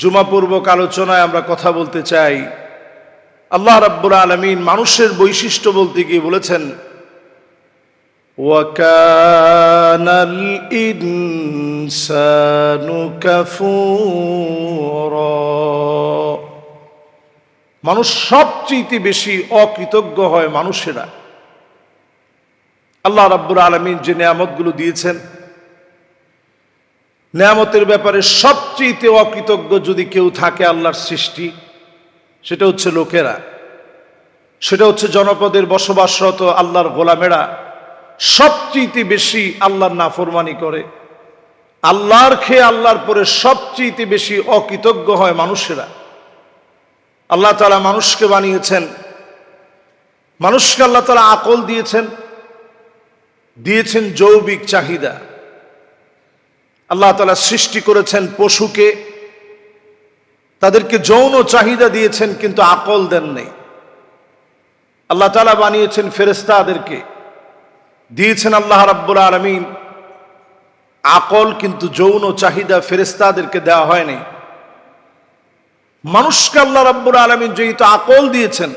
জুমাপূর্বক আলোচনায় আমরা কথা বলতে চাই আল্লাহ রাব্বুল আলমিন মানুষের বৈশিষ্ট্য বলতে গিয়ে বলেছেন وكان الإنسان كفورا মানুষ সবচেয়ে বেশি অকৃতজ্ঞ হয় মানুষেরা আল্লাহ রাব্বুল আলমিন যে নিয়ামতগুলো দিয়েছেন নেয়ামতের ব্যাপারে সবচেয়ে অকৃতজ্ঞ যদি কেউ থাকে আল্লাহর সৃষ্টি, সেটা হচ্ছে লোকেরা। সেটা হচ্ছে জনপদের বসবাসরত আল্লাহর গোলামেরা। সবচেয়ে বেশি আল্লাহর নাফরমানি করে। আল্লাহর খেয়ে আল্লাহর পরে সবচেয়ে বেশি অকৃতজ্ঞ হয় মানুষেরা। আল্লাহ তালা মানুষকে বানিয়েছেন। মানুষকে আল্লাহ তালা আকল দিয়েছেন। দিয়েছেন যৌবিক চাহিদা। আল্লাহ তালা সৃষ্টি করেছেন পশুকে। তাদেরকে যৌন চাহিদা দিয়েছেন, কিন্তু আকল দেন নেই। আল্লাহ তালা বানিয়েছেন ফেরেস্তাদেরকে দিয়েছেন আল্লাহ রাব্বুল আলমিন। আকল কিন্তু যৌন চাহিদা ফেরেস্তাদেরকে দেওয়া হয়নি মানুষকে আল্লাহ রাব্বুল আলমিন যেহেতু আকল দিয়েছেন,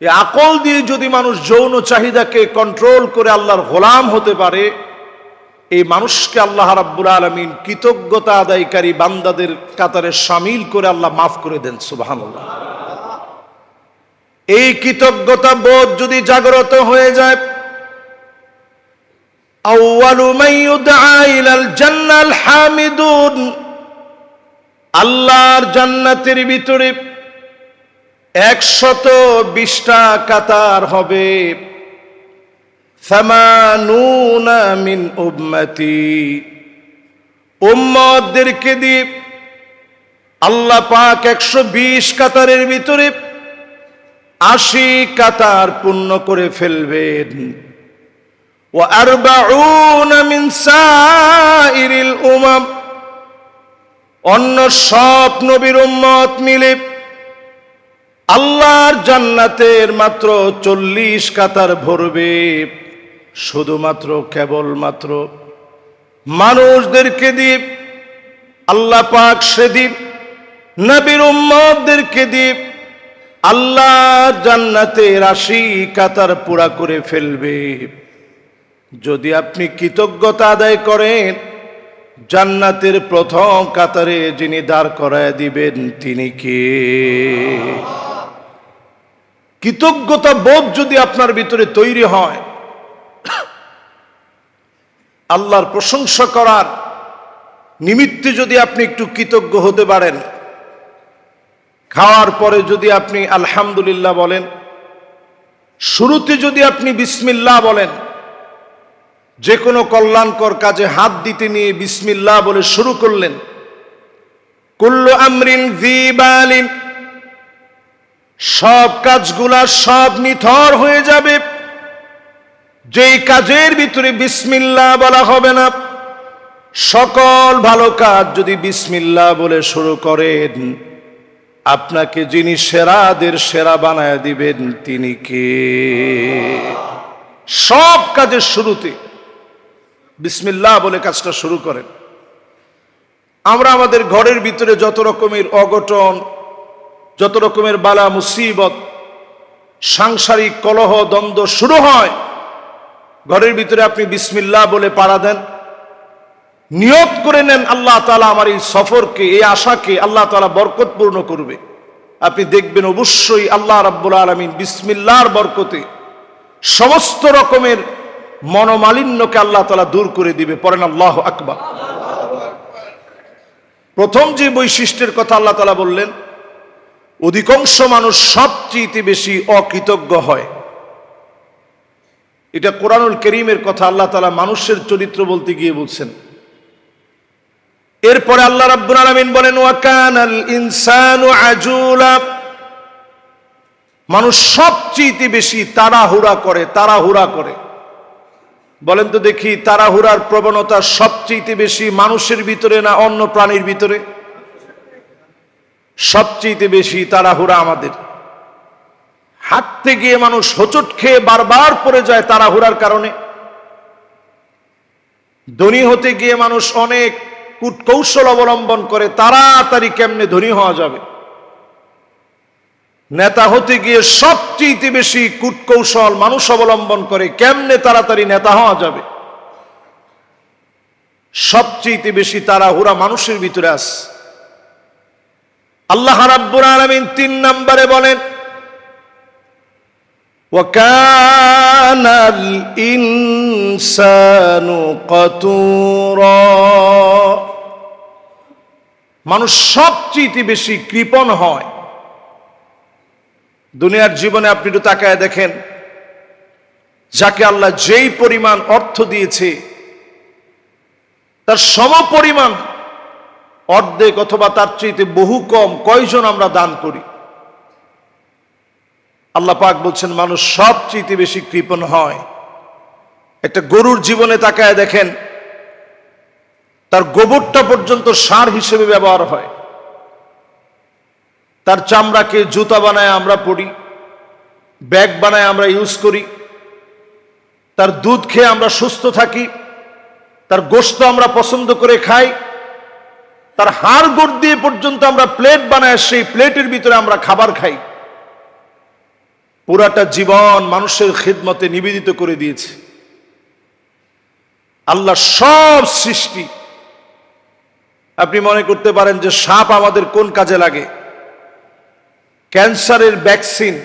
এই আকল দিয়ে যদি মানুষ যৌন চাহিদাকে কন্ট্রোল করে আল্লাহর গোলাম হতে পারে এই মানুষকে আল্লাহ রাব্বুল আলমিন কৃতজ্ঞতা আদায়কারী বান্দাদের কাতারে সামিল করে আল্লাহ মাফ করে দেন সুবাহান এই কৃতজ্ঞতা বোধ যদি জাগ্রত হয়ে যায় আল্লাহর জান্নাতের ভিতরে একশত বিশটা কাতার হবে। ফামানুনা মিন উম্মতি। উম্মতদেরকে দিয়ে আল্লাহ পাক একশো বিশ কাতারের ভিতরে আশি কাতার পূর্ণ করে ফেলবেন। ও আরবাউনা মিন সাইরিল উমাম। অন্য সব নবীর উম্মত মিলে আল্লাহর জান্নাতের মাত্র চল্লিশ কাতার ভরবে। শুধুমাত্র, কেবলমাত্র মানুষদেরকে দিয়ে, আল্লাহ পাক সে দ্বীপ নবীর উম্মতদেরকে দিয়ে আল্লাহ জান্নাতে রাশি কাতার পুরা করে ফেলবে। যদি আপনি কৃতজ্ঞতা আদায় করেন, জান্নাতের প্রথম কাতারে যিনি দাঁড় করায় দিবেন, তিনি কে? কৃতজ্ঞতা বোধ যদি আপনার ভিতরে তৈরি হয় আল্লাহর প্রশংসা করার নিমিত্তে যদি আপনি একটু কৃতজ্ঞ হতে পারেন, খাওয়ার পরে যদি আপনি আলহামদুলিল্লাহ বলেন, শুরুতে যদি আপনি বিসমিল্লাহ বলেন, যে কোনো কল্যাণকর কাজে হাত দিতে নিয়ে বিসমিল্লাহ বলে শুরু করলেন, কুল্লু আমরিন সব কাজগুলা সব নিথর হয়ে যাবে। যেই কাজের ভিতরে বিসমিল্লাহ বলা হবে না, সকল ভালো কাজ যদি বিসমিল্লাহ বলে শুরু করেন, আপনাকে যিনি সেরাদের সেরা বানায় দিবেন, তিনি কে? সব কাজের শুরুতে বিসমিল্লাহ বলে কাজটা শুরু করেন। আমরা আমাদের ঘরের ভিতরে যত রকমের অঘটন, যত রকমের বালা, মুসিবত, সাংসারিক কলহ, দ্বন্দ্ব শুরু হয় ঘরের ভিতরে আপনি বিসমিল্লাহ বলে পাড়া দেন। নিয়ত করে নেন আল্লাহ তালা আমার এই সফরকে, এই আশাকে আল্লাহ তালা বরকতপূর্ণ করবে। আপনি দেখবেন অবশ্যই আল্লাহ রাব্বুল আলমিন বিসমিল্লার বরকতে সমস্ত রকমের মনোমালিন্যকে আল্লাহ তালা দূর করে দিবে। পরেন আল্লাহ আকবার। প্রথম যে বৈশিষ্ট্যের কথা আল্লাহ তালা বললেন, অধিকাংশ মানুষ সবচেয়ে বেশি অকৃতজ্ঞ হয়। এটা কোরআনুল করিমের কথা আল্লাহ তালা মানুষের চরিত্র বলতে গিয়ে বলছেন। এরপরে আল্লাহ রাব্বুল আলামিন বলেন ওয়াকানাল ইনসানু আজুলা মানুষ সবচেয়ে বেশি তাড়াহুড়া করে তাড়াহুড়া করে। বলেন তো দেখি, তাড়াহুড়ার প্রবণতা সবচেয়ে বেশি মানুষের ভিতরে না অন্য প্রাণীর ভিতরে? সবচেয়ে বেশি তাড়াহুড়া আমাদের। হাঁটতে গিয়ে মানুষ হোঁচট খেয়ে বারবার পড়ে যায় তাড়াহুড়ার কারণে। ধনী হতে গিয়ে মানুষ অনেক কূটকৌশল অবলম্বন করে, তাড়াতাড়ি কেমনে ধনী হওয়া যাবে? নেতা হতে গিয়ে সবচেয়ে বেশি কূটকৌশল মানুষ অবলম্বন করে, কেমনে তাড়াতাড়ি নেতা হওয়া যাবে? সবচেয়ে বেশি তাড়াহুড়া মানুষের ভিতরে আস আল্লাহ রাব্বুল আলামিন তিন নম্বরে বলেন وكان الإنسان قتورا মানুষ সবচেয়ে বেশি কৃপণ হয় দুনিয়ার জীবনে আপনি একটু তাকায় দেখেন যাকে আল্লাহ যেই পরিমাণ অর্থ দিয়েছে তার সম পরিমাণ অর্ধেক অথবা তার চেয়ে বহু কম কয়জন আমরা দান করি আল্লাহ পাক বলছেন, মানুষ সবচেয়ে বেশি কৃপণ হয়। একটা গরুর জীবনে তাকায় দেখেন, তার গোবরটা পর্যন্ত সার হিসেবে ব্যবহার হয়। তার চামড়াকে জুতা বানায় আমরা পড়ি ব্যাগ বানায় আমরা ইউজ করি। তার দুধ খেয়ে আমরা সুস্থ থাকি, তার গোস্ত আমরা পছন্দ করে খাই। তার হাড় গোড় দিয়ে পর্যন্ত আমরা প্লেট বানায়, সেই প্লেটের ভিতরে আমরা খাবার খাই। পুরাটা জীবন মানুষের খিদমতে নিবেদিত করে দিয়েছে। আল্লাহ সব সৃষ্টি। আপনি মনে করতে পারেন যে সাপ আমাদের কোন কাজে লাগে? ক্যান্সারের ভ্যাকসিন,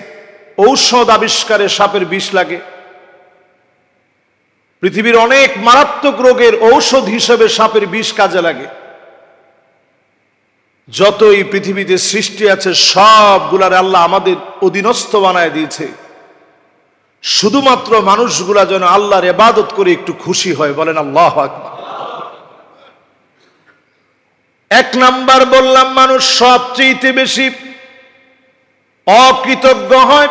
ঔষধ আবিষ্কারে সাপের বিষ লাগে। পৃথিবীর অনেক মারাত্মক রোগের ঔষধ হিসেবে সাপের বিষ কাজে লাগে। যতই পৃথিবীতে সৃষ্টি আছে, সবগুলার আল্লাহ আমাদের অধীনস্থ বানায় দিয়েছে। শুধুমাত্র মানুষগুলা যেন আল্লাহর এবাদত করে একটু খুশি হয়, বলেন আল্লাহ এক নাম্বার বললাম, মানুষ সবচেয়ে বেশি অকৃতজ্ঞ হয়।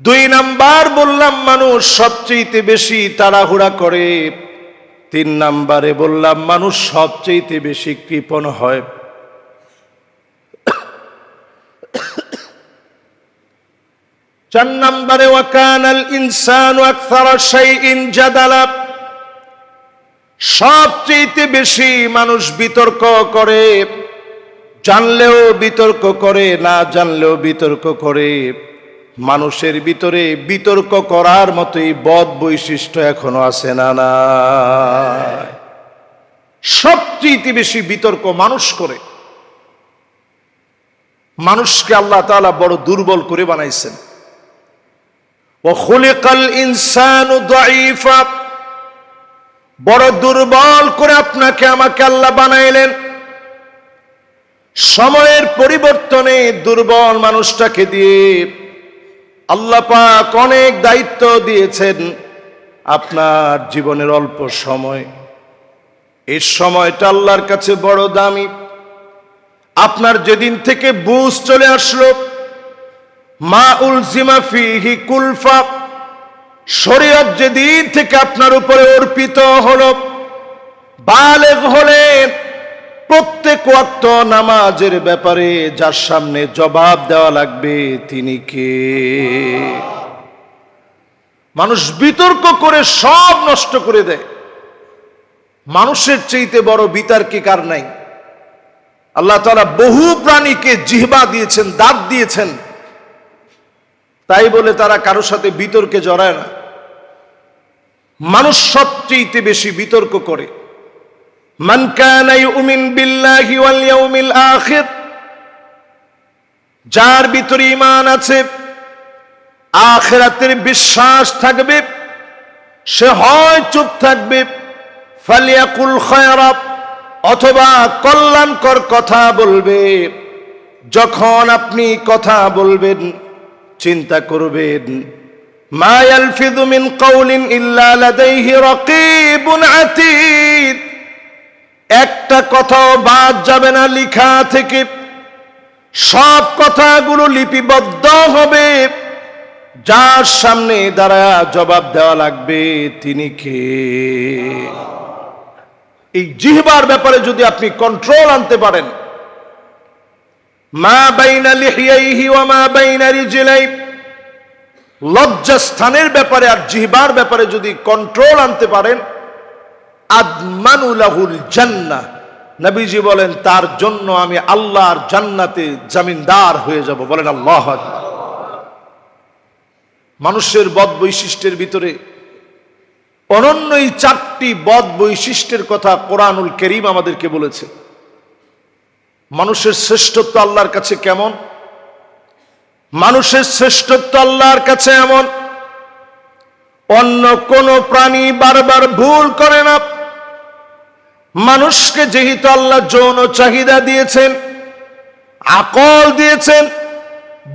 দুই নাম্বার বললাম, মানুষ সবচেয়ে বেশি তাড়াহুড়া করে। তিন নাম্বারে বললাম, মানুষ সবচেয়ে বেশি কৃপণ হয়। চার নাম্বারে ওয়াকানাল ইনসান জাদালা। সবচেয়ে বেশি মানুষ বিতর্ক করে, জানলেও বিতর্ক করে, না জানলেও বিতর্ক করে। মানুষের ভিতরে বিতর্ক করার মতোই বদ বৈশিষ্ট্য এখনও আছে না না। সবচেয়ে বেশি বিতর্ক মানুষ করে। মানুষকে আল্লাহ তাআলা বড় দুর্বল করে বানাইছেন। বড় দুর্বল করে আপনাকে আমাকে আল্লাহ বানাইলেন। সময়ের পরিবর্তনে দুর্বল মানুষটাকে দিয়ে আল্লাহ পাক অনেক দায়িত্ব দিয়েছেন আপনার জীবনের অল্প সময়। এই সময়টা আল্লাহর কাছে বড় দামি। আপনার যেদিন থেকে বুঝ চলে আসলো, মা উলজিমা ফিহি কুলফা, শরীয়ত যেদিন থেকে আপনার উপরে অর্পিত হলো, বালেগ হলেন প্রত্যেক ওয়াক্ত নামাজের ব্যাপারে যার সামনে জবাব দেওয়া লাগবে তিনি কে? মানুষ বিতর্ক করে সব নষ্ট করে দেয়। মানুষের চাইতে বড় বিতর্কে কার নাই? আল্লাহ তাআলা বহু প্রাণীকে জিহবা দিয়েছেন, দাঁত দিয়েছেন। তাই বলে তারা কারোর সাথে বিতর্কে জড়ায় না। মানুষ সবচেয়ে বেশি বিতর্ক করে। কানা ইউমিন বিল্লাহি ওয়াল ইয়াউমিল আখির। যার ভিতরে ইমান আছে, আখিরাতের বিশ্বাস থাকবে, সে হয় চুপ থাকবে। ফালিয়াকুল খায়রা, অথবা কল্যাণকর কথা বলবে। যখন আপনি কথা বলবেন, চিন্তা করবেন, মা ইয়ালফিযু কৌলিন ইল্লা লাদাইহি রাকীবুন আতীদ। একটা কথাও বাদ যাবে না লিখা থেকে। সব কথাগুলো লিপিবদ্ধ হবে। যার সামনে দ্বারা জবাব দেওয়া লাগবে তিনি কে? এই জিহবার ব্যাপারে যদি আপনি কন্ট্রোল আনতে পারেন। মা বাইনা লিহিয়াইহি ওয়া মা বাইনা রিজলাই। লজ্জাস্থানের ব্যাপারে আর জিহবার ব্যাপারে যদি কন্ট্রোল আনতে পারেন আদমানুলাহুল জান্নাহ। নবীজি বলেন, তার জন্য আমি আল্লাহর জান্নাতে জামিনদার হয়ে যাব। বলেন আল্লাহ মানুষের বদ বৈশিষ্ট্যের ভিতরে অনন্য এই চারটি বদ বৈশিষ্ট্যের কথা কোরআনুল করিম আমাদেরকে বলেছে। মানুষের শ্রেষ্ঠত্ব আল্লাহর কাছে কেমন? মানুষের শ্রেষ্ঠত্ব আল্লাহর কাছে এমন। অন্য কোন প্রাণী বারবার ভুল করে না। মানুষকে যেহেতু আল্লাহ যৌন চাহিদা দিয়েছেন, আকল দিয়েছেন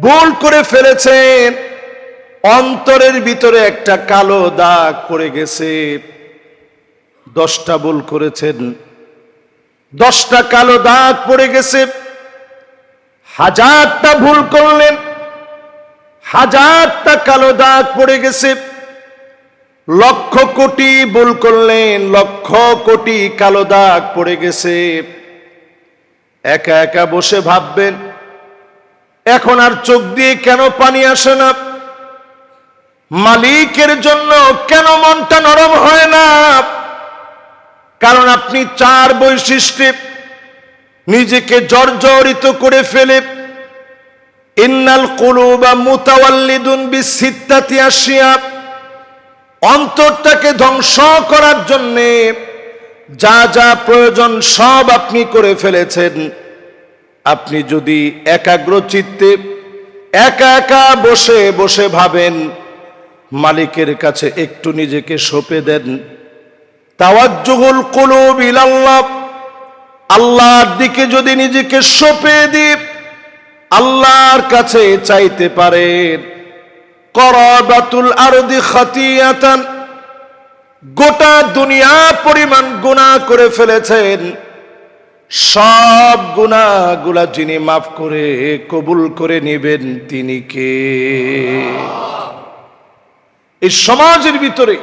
ভুল করে ফেলেছেন, অন্তরের ভিতরে একটা কালো দাগ পড়ে গেছে। দশটা ভুল করেছেন, দশটা কালো দাগ পড়ে গেছে। হাজারটা ভুল করলেন, হাজারটা কালো দাগ পড়ে গেছে। লক্ষ কোটি ভুল করলেন, লক্ষ কোটি কালো দাগ পড়ে গেছে। একা একা বসে ভাববেন, এখন আর চোখ দিয়ে কেন পানি আসে না? মালিকের জন্য কেন মনটা নরম হয় না? কারণ আপনি চার বৈশিষ্ট্যে নিজেকে জর্জরিত করে ফেলে। ইন্নাল কুলুবা মুতাওয়াল্লিদুন বিসিত্তাতি আসিয়া অন্তরটাকে ধ্বংস করার জন্যে যা যা প্রয়োজন সব আপনি করে ফেলেছেন। আপনি যদি একাগ্র চিত্তে একা একা বসে বসে ভাবেন, মালিকের কাছে একটু নিজেকে সঁপে দেন। তাওয়াজ্জুহুল কুলুব ইলাল্লাহ, আল্লাহর দিকে যদি নিজেকে সঁপে দিই আল্লাহর কাছে চাইতে পারেন। করাবাতুল আরদি খাতিয়াতান। গোটা দুনিয়া পরিমাণ গুনাহ করে ফেলেছেন। সব গুনাহগুলা যিনি মাফ করে, কবুল করে নেবেন তিনি কে? এই সমাজের ভিতরে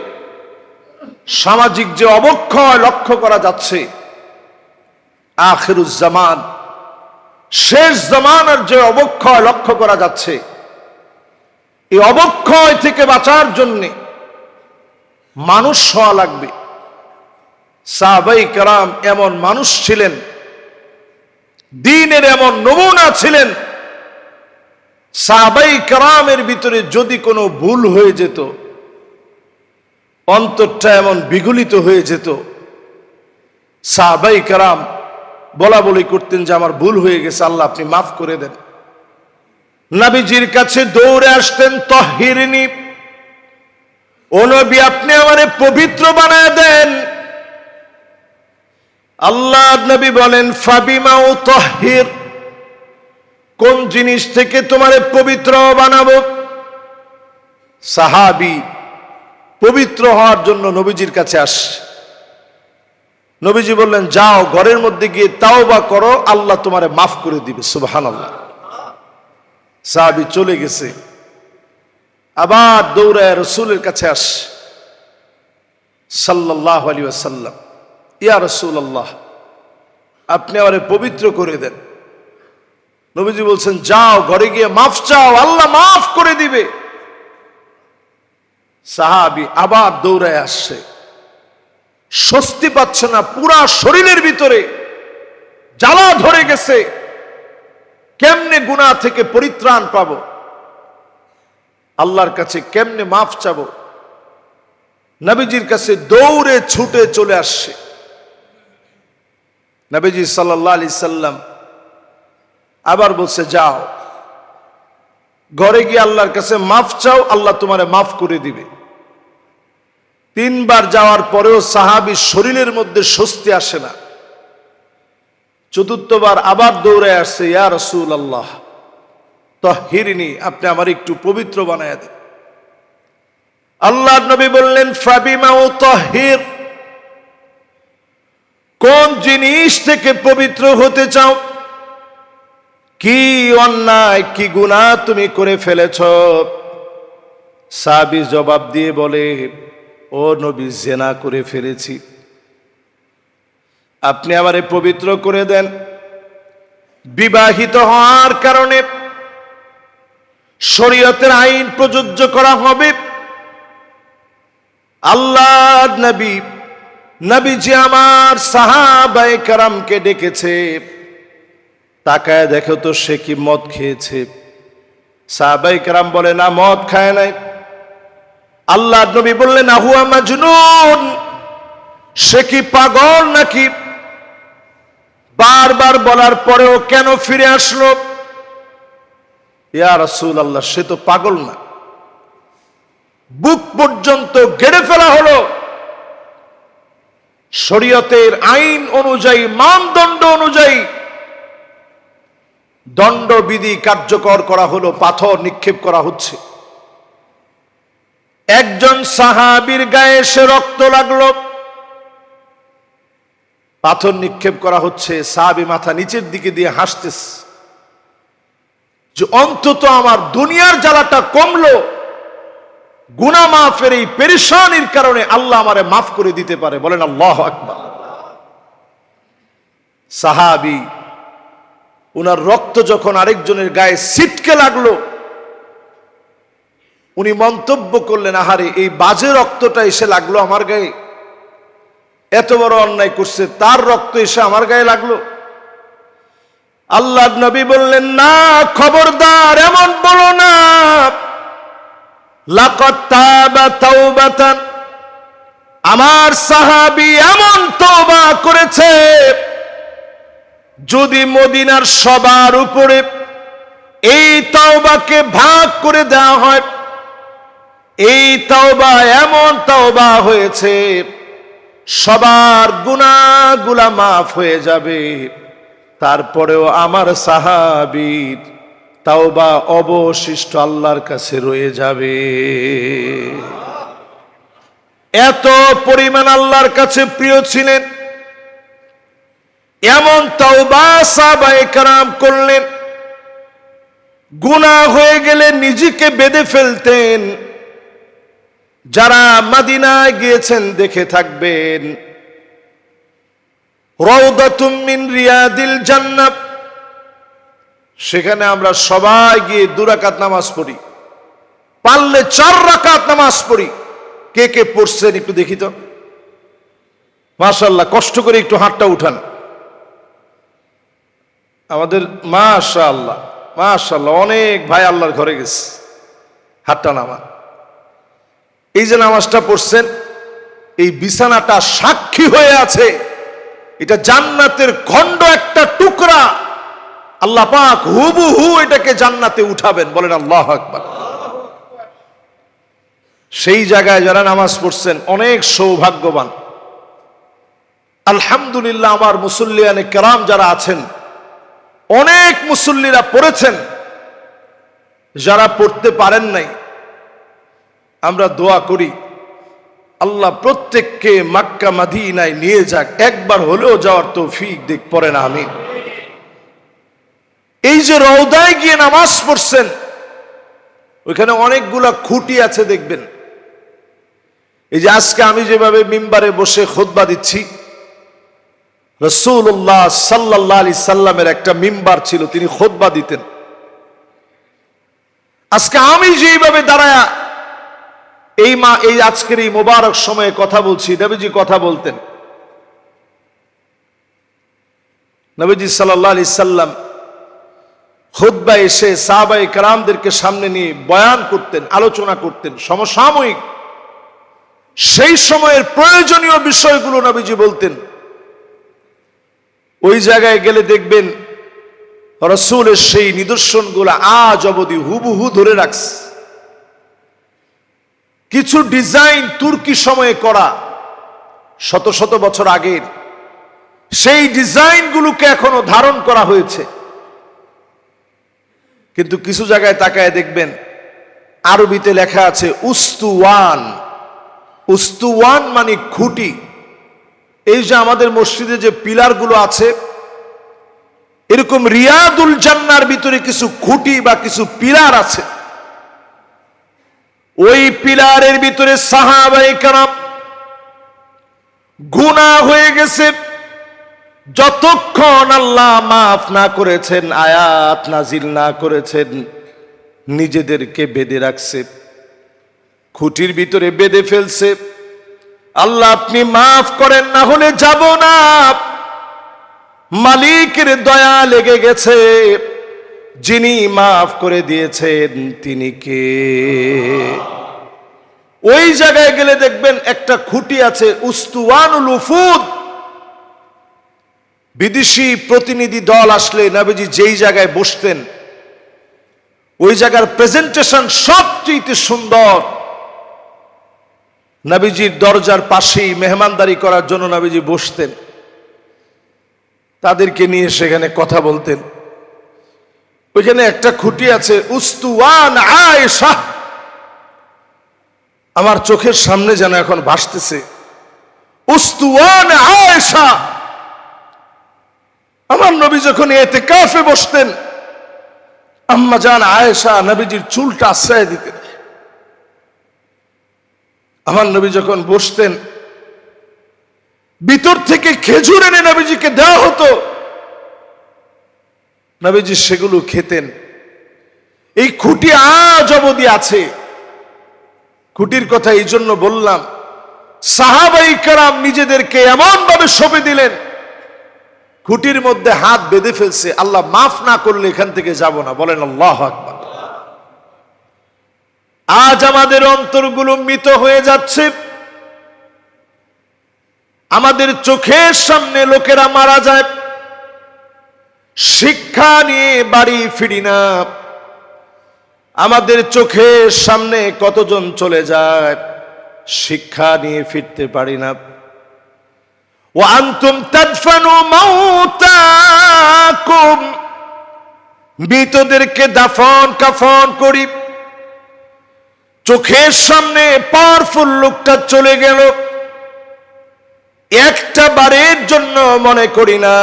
সামাজিক যে অবক্ষয় লক্ষ্য করা যাচ্ছে আখেরুজ্জামান শেষ জামানার যে অবক্ষয় লক্ষ্য করা যাচ্ছে এই অবক্ষয় থেকে বাঁচার জন্যে মানুষ হওয়া লাগবে। সাহাবাই কারাম এমন মানুষ ছিলেন, দিনের এমন নমুনা ছিলেন, সাহাবাই কারামের ভিতরে যদি কোনো ভুল হয়ে যেত, অন্তরটা এমন বিগলিত হয়ে যেত, সাহাবাই কারাম বলা বলি করতেন যে আমার ভুল হয়ে গেছে, আল্লাহ আপনি মাফ করে দেন। নাবিজির কাছে দৌড়ে আসতেন তহিরিনী ও নবী, আপনি আমারে পবিত্র বানায় দেন। আল্লাহ নবী বলেন ফাবিমাও তহির, কোন জিনিস থেকে তোমারে পবিত্র বানাবো? সাহাবি পবিত্র হওয়ার জন্য নবীজির কাছে আস। নবীজি বললেন, যাও, ঘরের মধ্যে গিয়ে তাও বা করো, আল্লাহ তোমারে মাফ করে দিবে সুবহান আল্লাহ সাহাবি চলে গেছে। আবার দৌড়ায় রসুলের কাছে আস। সাল্লাহ আলী আসাল্লাম ইয়া রসুল আল্লাহ আপনি আমারে পবিত্র করে দেন। নবীজি বলছেন, যাও, ঘরে গিয়ে মাফ চাও, আল্লাহ মাফ করে দিবে। সাহাবি আবার দৌড়ায় আসছে। স্বস্তি পাচ্ছে না, পুরা শরীরের ভিতরে জ্বালা ধরে গেছে। কেমনে গুণা থেকে পরিত্রাণ পাবো? আল্লাহর কাছে কেমনে মাফ চাবো? নবীজির কাছে দৌড়ে ছুটে চলে আসছে। নবীজি সাল্লাহ আলি সাল্লাম আবার বলছে, যাও। ঘরে গিয়ে আল্লাহর কাছে মাফ চাও, আল্লাহ তোমারে মাফ করে দিবে। তিনবার যাওয়ার পরেও সাহাবি শরীরের মধ্যে স্বস্তি আসে না। চতুর্থবার আবার দৌড়ে আসছে, ইয়া রসুল আল্লাহ তহিরিনি, আপনি আমার একটু পবিত্র বানায় দেন। আল্লাহ নবী বললেন, ফাবিমা ও তহির, কোন জিনিস থেকে পবিত্র হতে চাও? কি অন্যায়, কি গুনাহ তুমি করে ফেলেছ? সাবি জবাব দিয়ে বলে, ও নবী, জেনা করে ফেলেছি। আপনি আমারে পবিত্র করে দেন। বিবাহিত হওয়ার কারণে শরীয়তের আইন প্রযোজ্য করা হবে। আল্লাহ নবী, নবীজি আমার সাহাবাই কারামকে ডেকেছে। তাকায় দেখো তো সে কি মদ খেয়েছে। সাহাবাই কারাম বলে, না, মদ খায় নাই। আল্লাহ নবী বললেন, আহুয়া মাজনুন, সে কি পাগল নাকি? বারবার বলার পরেও কেন ফিরে আসলো? ইয়া রাসূল আল্লাহ সে তো পাগল না। বুক পর্যন্ত গেড়ে ফেলা হলো। শরীয়তের আইন অনুযায়ী, মানদণ্ড অনুযায়ী দণ্ডবিধি কার্যকর করা হলো, পাথর নিক্ষেপ করা হচ্ছে। একজন সাহাবীর গায়ে সে রক্ত লাগল। পাথর নিক্ষেপ করা হচ্ছে, সাহাবি মাথা নিচের দিকে দিয়ে হাসতেছে। যে অন্তত আমার দুনিয়ার জ্বালাটা কমলো গুনা মাফের এই পেরেশানির কারণে আল্লাহ আমারে মাফ করে দিতে পারে। বলেন আল্লাহ আকবার। সাহাবি, উনার রক্ত যখন আরেকজনের গায়ে সিটকে লাগল, উনি মন্তব্য করলেন, আহারে, এই বাজে রক্তটা এসে লাগল আমার গায়ে। এত বড় অন্যায় করছে, তার রক্ত এসে আমার গায়ে লাগল। আল্লাহ নবী বললেন, না, খবরদার, এমন বলো না। আমার সাহাবী এমন তওবা করেছে, যদি মদিনার সবার উপরে এই তাওবাকে ভাগ করে দেওয়া হয়, এই তাওবা এমন তাওবা হয়েছে সবার গুনাহগুলা মাফ হয়ে যাবে। তারপরেও আমার সাহাবীর তাওবা অবশিষ্ট আল্লাহর কাছে রয়ে যাবে। এত পরিমাণ আল্লাহর কাছে প্রিয় ছিলেন। এমন তাওবা সাহাবায়ে কারাম করলেন। গুনাহ হয়ে গেলে নিজেকে বেঁধে ফেলতেন। যারা মাদিনায় গিয়েছেন, দেখে থাকবেন। রৌদাতুম মিন রিয়াদিল জান্নাত। সেখানে আমরা সবাই গিয়ে দুরাকাত নামাজ পড়ি। পারলে চার রাকাত নামাজ পড়ি। কে কে পড়ছেন একটু দেখি তো। মাশাল্লাহ কষ্ট করে একটু হাতটা উঠান। আমাদের মাশা আল্লাহ মাশাল্লাহ অনেক ভাই আল্লাহর ঘরে গেছে। হাতটা নামা এই যে নামাজটা পড়ছেন, এই বিছানাটা সাক্ষী হয়ে আছে। এটা জান্নাতের খণ্ড একটা টুকরা। আল্লাহ পাক হুবু হু এটাকে জান্নাতে উঠাবেন। বলেন আল্লাহ আকবার। সেই জায়গায় যারা নামাজ পড়ছেন, অনেক সৌভাগ্যবান। আলহামদুলিল্লাহ আমার মুসল্লিয়ানে কেরাম যারা আছেন, অনেক মুসল্লিরা পড়েছেন, যারা পড়তে পারেন নাই। আমরা দোয়া করি, আল্লাহ প্রত্যেককে মাক্কা মাদিনায় নিয়ে যাক, একবার হলেও যাওয়ার তো ফিক দিক পড়ে না আমি এই যে রৌদায় গিয়ে নামাজ পড়ছেন, ওইখানে অনেকগুলা খুঁটি আছে, দেখবেন। এই যে আজকে আমি যেভাবে মিম্বারে বসে খোদবা দিচ্ছি রসুল্লাহ সাল্লাহ আলি সাল্লামের একটা মিম্বার ছিল, তিনি খোদবা দিতেন। আজকে আমি যেভাবে দাঁড়ায়া এই মা, এই আজকের এই মোবারক সময়ে কথা বলছি, নবীজি কথা বলতেন। নবীজি সাল্লাহ আলি সাল্লাম খুদ্া এসে সাহাবাই কারামদেরকে সামনে নিয়ে বয়ান করতেন, আলোচনা করতেন, সমসাময়িক। সেই সময়ের প্রয়োজনীয় বিষয়গুলো নবীজি বলতেন। ওই জায়গায় গেলে দেখবেন রসুলের সেই নিদর্শনগুলো আজ অবধি হুবহু ধরে রাখছে। কিছু ডিজাইন তুর্কি সময়ে করা শত শত বছর আগের। সেই ডিজাইনগুলোকে এখনও ধারণ করা হয়েছে। কিন্তু কিছু জায়গায় তাকায় দেখবেন, আরবিতে লেখা আছে উস্তুওয়ান উস্তুওয়ান মানে খুঁটি। এই যে আমাদের মসজিদে যে পিলারগুলো আছে, এরকম রিয়াদুল জান্নার ভিতরে কিছু খুঁটি বা কিছু পিলার আছে। ওই পিলারের ভিতরে সাহাবাই কারাম গুণা হয়ে গেছে। যতক্ষণ আল্লাহ মাফ না করেছেন, আয়াত নাজিল না করেছেন, নিজেদেরকে বেঁধে রাখছে, খুঁটির ভিতরে বেঁধে ফেলছে। আল্লাহ আপনি মাফ করেন, না হলে যাব না। মালিকের দয়া লেগে গেছে। যিনি মাফ করে দিয়েছেন তিনি কে? ওই জায়গায় গেলে দেখবেন একটা খুঁটি আছে উস্তুয়ানুল উফুদ বিদেশি প্রতিনিধি দল আসলে নবীজি যেই জায়গায় বসতেন, ওই জায়গার প্রেজেন্টেশন সবচেয়ে সুন্দর। নবীজির দরজার পাশেই মেহমানদারি করার জন্য নবীজি বসতেন। তাদেরকে নিয়ে সেখানে কথা বলতেন। ওইখানে একটা খুঁটি আছে, উস্তুয়ান আয়েশা। আমার চোখের সামনে যেন এখন ভাসতেছে। উস্তুয়ান আয়েশা। আমার নবী যখন এতে কাফে বসতেন, আম্মা জান আয়েশা নবীজির চুলটা আশ্রয় দিতেন। আমার নবী যখন বসতেন, ভিতর থেকে খেজুর এনে নবীজিকে দেওয়া হতো। নবীজি সেগুলো খেতেন। এই খুঁটি আজ অবধি আছে। খুঁটির কথা এই জন্য বললাম, সাহাবাই কারাম নিজেদেরকে এমন ভাবে সঁপে দিলেন, খুঁটির মধ্যে হাত বেঁধে ফেলছে, আল্লাহ মাফ না করলে এখান থেকে যাব না। বলেন আল্লাহ আকবার। আজ আমাদের অন্তরগুলো মৃত হয়ে যাচ্ছে। আমাদের চোখের সামনে লোকেরা মারা যায়। শিক্ষা নিয়ে বাড়ি ফিরি না। আমাদের চোখের সামনে কতজন চলে যায়, শিক্ষা নিয়ে ফিরতে পারি না। ও আন্তুম তাদফানু মাউতাকুম। মৃতদেরকে দাফন কাফন করি। চোখের সামনে পাওয়ারফুল লোকটা চলে গেল। একটা বারের জন্য মনে করি না।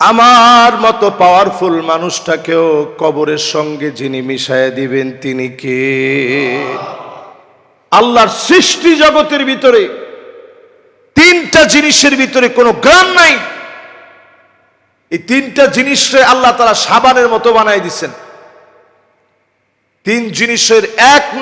আমার মতো পাওয়ারফুল মানুষটাকেও কবরের সঙ্গে যিনি মিশায় দিবেন তিনি কে? আল্লাহর সৃষ্টি জগতের ভিতরে, তিনটা জিনিসের ভিতরে কোনো গ্রাম নাই। এই তিনটা জিনিসে আল্লাহ তারা সাবানের মতো বানাই দিচ্ছেন তিন জিনিসের এক